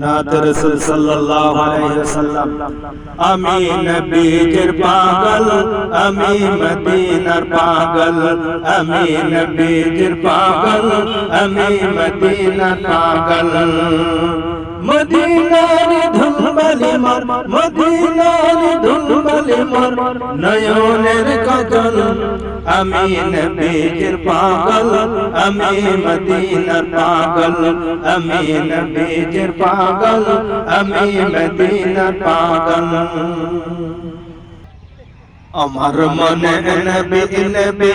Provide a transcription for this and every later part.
নাত রসুল সাল্লাল্লাহু আলাইহি ওয়াসাল্লাম, আমি নবীর পাগল, আমি মদিনার পাগল, আমি নবীর পাগল, আমি মদিনার পাগল। মদিনার ধুলবালি মর, মদিনার ধুলবালি মর, নয়নের কাজল আমি নবীর পাগল আমি মদিনার পাগল আমি নবীর পাগল আমি মদিনার পাগল। আমার মনে নবী নবী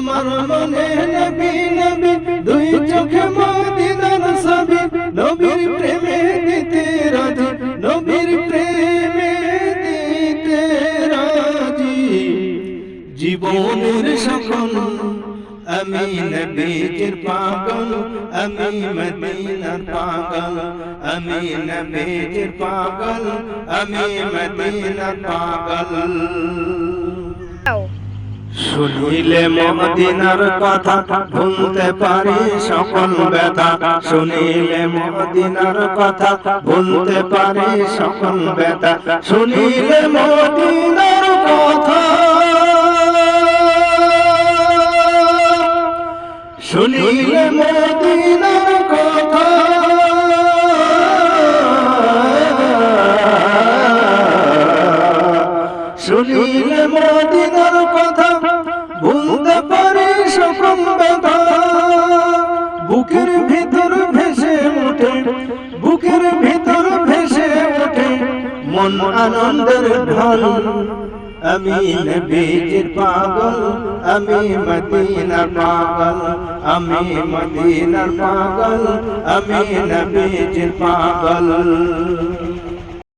আমার মনে নবী নবী, দুই চোখে মদিনার ছবি। নবীর প্রেমে দিতে রাজি, নবীর প্রেমে দিতে রাজি। জীবনের সকল আমি নবীর পাগল, আমি মদিনার পাগল, আমি নবীর পাগল, আমি মদিনার পাগল। শুনিলে মদিনার কথা ভুলতে পারি সকল ব্যথা। শুনিলে মদিনার কথা ভুলতে পারি সকল ব্যথা। শুনিলে মদিনার কথা শুনিলে মদিনার কথা শুনিলে মদিনার কথা ভুলতে পারি সকল ব্যথা। বুকের ভিতর ভেসে ওঠে, বুকের ভিতর ভেসে ওঠে মন আনন্দের ঢল। আমি নবীজির পাগল, আমি মদিনার পাগল, আমি মদিনার পাগল, আমি নবীজির পাগল।